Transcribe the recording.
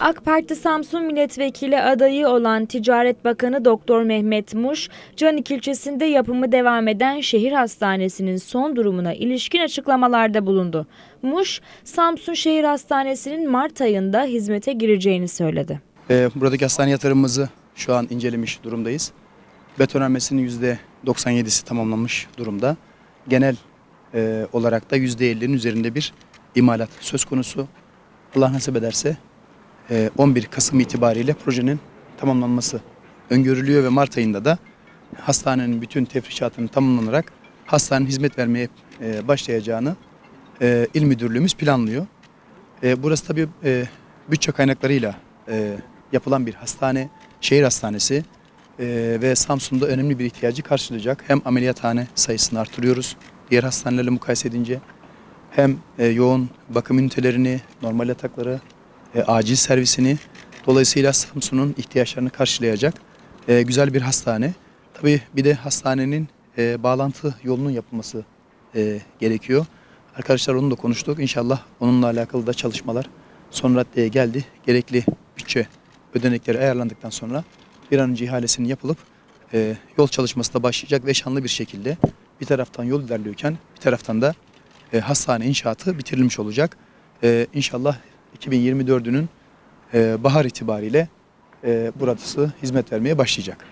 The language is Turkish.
AK Parti Samsun Milletvekili adayı olan Ticaret Bakanı Doktor Mehmet Muş, Canik ilçesinde yapımı devam eden şehir hastanesinin son durumuna ilişkin açıklamalarda bulundu. Muş, Samsun Şehir Hastanesi'nin Mart ayında hizmete gireceğini söyledi. Ee, buradaki hastane yatırımımızı şu an incelemiş durumdayız. Betonarmesinin %97'si tamamlanmış durumda. Genel e, olarak da %50'nin üzerinde bir imalat söz konusu. Allah nasip ederse e, 11 Kasım itibariyle projenin tamamlanması öngörülüyor ve Mart ayında da hastanenin bütün tefrişatının tamamlanarak hastanenin hizmet vermeye e, başlayacağını e, il müdürlüğümüz planlıyor. E, burası tabii e, bütçe kaynaklarıyla e, yapılan bir hastane, şehir hastanesi e, ve Samsun'da önemli bir ihtiyacı karşılayacak. Hem ameliyathane sayısını artırıyoruz diğer hastanelerle mukayese edince hem e, yoğun bakım ünitelerini, normal yatakları, e, acil servisini dolayısıyla Samsun'un ihtiyaçlarını karşılayacak e, güzel bir hastane. Tabii bir de hastanenin e, bağlantı yolunun yapılması e, gerekiyor. Arkadaşlar onu da konuştuk. İnşallah onunla alakalı da çalışmalar son raddeye geldi. Gerekli bütçe ödenekleri ayarlandıktan sonra bir an önce ihalesinin yapılıp e, yol çalışması da başlayacak ve şanlı bir şekilde bir taraftan yol ilerliyorken bir taraftan da e, hastane inşaatı bitirilmiş olacak. E, inşallah 2024'ünün e, bahar itibariyle e, burası hizmet vermeye başlayacak.